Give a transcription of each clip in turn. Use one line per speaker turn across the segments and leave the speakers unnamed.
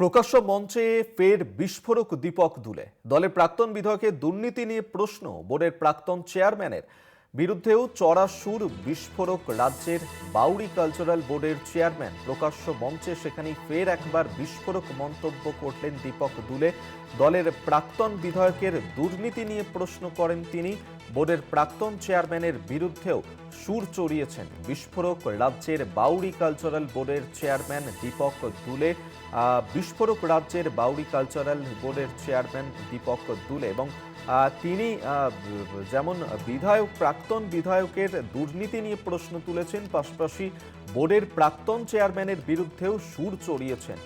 প্রকাশ্য মঞ্চে ফের বিস্ফোরক দীপক দুলে। দলের প্রাক্তন বিধায়কের দুর্নীতি নিয়ে প্রশ্ন, বোর্ডের প্রাক্তন চেয়ারম্যানের। বিরুদ্ধেও চড়া সুর বিস্ফোরক রাজ্যের বাউরি কালচারাল বোর্ডের চেয়ারম্যান। প্রকাশ্য মঞ্চে সেখানে ফের একবার বিস্ফোরক মন্তব্য করলেন দীপক দুলে। দলের প্রাক্তন বিধায়কের দুর্নীতি নিয়ে প্রশ্ন করেন তিনি। বোর্ডের প্রাক্তন চেয়ারম্যানের বিরুদ্ধেও সুর চড়িয়েছেন বিস্ফোরক রাজ্যের বাউরি কালচারাল বোর্ডের চেয়ারম্যান দীপক দুলে বিস্ফোরক রাজ্যের বাউরি কালচারাল বোর্ডের চেয়ারম্যান দীপক দুলে এবং তিনি যেমন বিধায়ক, প্রাক্তন বিধায়কের দুর্নীতি নিয়ে প্রশ্ন তুলেছেন, পাশাপাশি বোর্ডের প্রাক্তন চেয়ারম্যানের বিরুদ্ধেও সুর চড়িয়েছেন।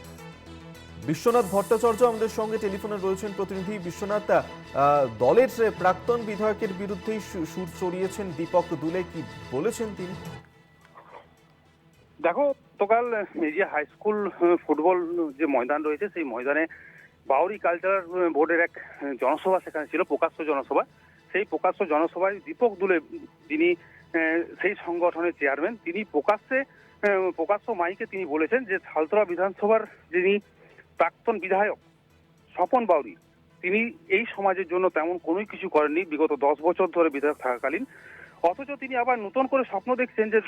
বিশ্বনাথ ভট্টাচার্য আমাদের সঙ্গে টেলিফোনে রয়েছেন প্রতিনিধি বিশ্বনাথ দলের প্রাক্তন বিধায়কের বিরুদ্ধেই সুর চড়িয়েছেন দীপক দুলে, কি বলেছেন তিনি?
দেখো, গতকাল মেজিয়া হাই স্কুল ফুটবল যে ময়দান রয়েছে, সেই ময়দানে বাউরি কালচারাল বোর্ডের এক জনসভা সেখানে ছিল, প্রকাশ্য জনসভা। সেই প্রকাশ্য জনসভায় দীপক দুলে, যিনি সেই সংগঠনের চেয়ারম্যান তিনি প্রকাশ্যে প্রকাশ্য মাইকে তিনি বলেছেন যে সালতরা বিধানসভার যিনি প্রাক্তন বিধায়ক স্বপন বাউরি তিনি এই সমাজের জন্য তেমন কোনো কিছু করেননি বিগত দশ বছর ধরে বিধায়ক থাকাকালীন। অথচ তিনি আবার নতুন করে স্বপ্ন দেখছেন যে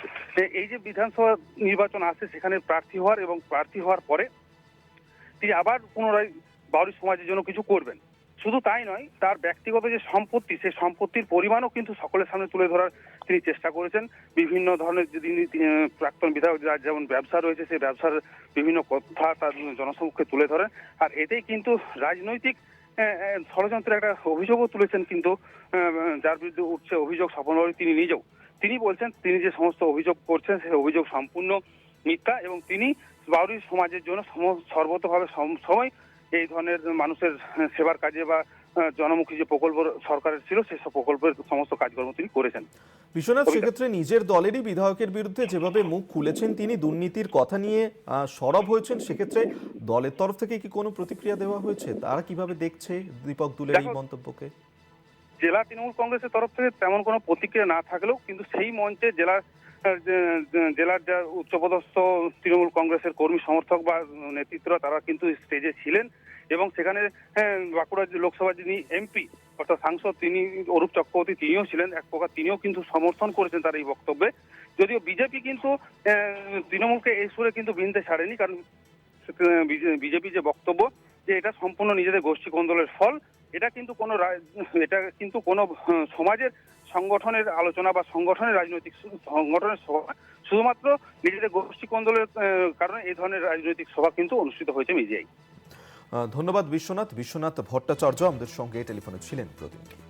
এই যে বিধানসভা নির্বাচন আসছে, সেখানে প্রার্থী হওয়ার এবং প্রার্থী হওয়ার পরে তিনি আবার পুনরায় বাউরি সমাজের জন্য কিছু করবেন। শুধু তাই নয় তার ব্যক্তিগত যে সম্পত্তি সেই সম্পত্তির পরিমাণও কিন্তু সকলের সামনে তুলে ধরার তিনি চেষ্টা করেছেন। বিভিন্ন ধরনের যে তিনি তিনি, আহ, প্রাক্তন বিধায়ক যেমন ব্যবসা রয়েছে সেই ব্যবসার বিভিন্ন কথা তার জনসমক্ষে তুলে ধরেন। আর এতেই কিন্তু রাজনৈতিক ষড়যন্ত্রের একটা অভিযোগও তুলেছেন কিন্তু যার বিরুদ্ধে উঠছে অভিযোগ বাউরি তিনি নিজেও। তিনি বলছেন তিনি যে সমস্ত অভিযোগ করছেন সেই অভিযোগ সম্পূর্ণ মিথ্যা এবং তিনি বাউরি সমাজের জন্য সর্বতভাবে সম- সময় এই ধরনের মানুষের সেবার কাজে বা জনমুখী যে প্রকল্প সরকারের ছিল সেই প্রকল্পের সমস্ত কাজকর্ম তিনি করেছেন।
বিশ্বনাথ সেক্ষেত্রে নিজের দলেরই বিধায়কের বিরুদ্ধে যেভাবে মুখ খুলেছেন তিনি দুর্নীতির কথা নিয়ে সরব হয়েছেন সেক্ষেত্রে দলের তরফ থেকে কি কোনো প্রতিক্রিয়া দেওয়া হয়েছে? তারা কীভাবে দেখছে দীপক দুলের এই মন্তব্যকে?
জেলা তৃণমূল কংগ্রেসের তরফ থেকে তেমন কোনো প্রতিক্রিয়া না থাকলেও কিন্তু সেই মঞ্চে জেলার জেলার যা উচ্চপদস্থ তৃণমূল কংগ্রেসের কর্মী সমর্থক বা নেতৃত্বরা তারা কিন্তু স্টেজে ছিলেন। এবং সেখানে হ্যাঁ, বাঁকুড়া লোকসভা যিনি এমপি অর্থাৎ সাংসদ তিনি অরূপ চক্রবর্তী তিনিও ছিলেন এক প্রকার তিনিও কিন্তু সমর্থন করেছেন তার এই বক্তব্যে। যদিও বিজেপি কিন্তু আহ, তৃণমূলকে এই সুরে কিন্তু বিনতে ছাড়েনি কারণ বিজেপি যে বক্তব্য যে এটা সম্পূর্ণ নিজেদের গোষ্ঠী কোন্দলের ফল এটা কিন্তু কোনো এটা কিন্তু কোনো সমাজের সংগঠনের আলোচনা বা সংগঠনের রাজনৈতিক সংগঠনের সভা শুধুমাত্র নিজেদের গোষ্ঠী কোন্দলের কারণে এই ধরনের রাজনৈতিক সভা কিন্তু অনুষ্ঠিত হয়েছে মিজিয়াই
আহ, ধন্যবাদ বিশ্বনাথ। বিশ্বনাথ ভট্টাচার্য আমাদের সঙ্গে টেলিফোনে ছিলেন প্রতিনিধি।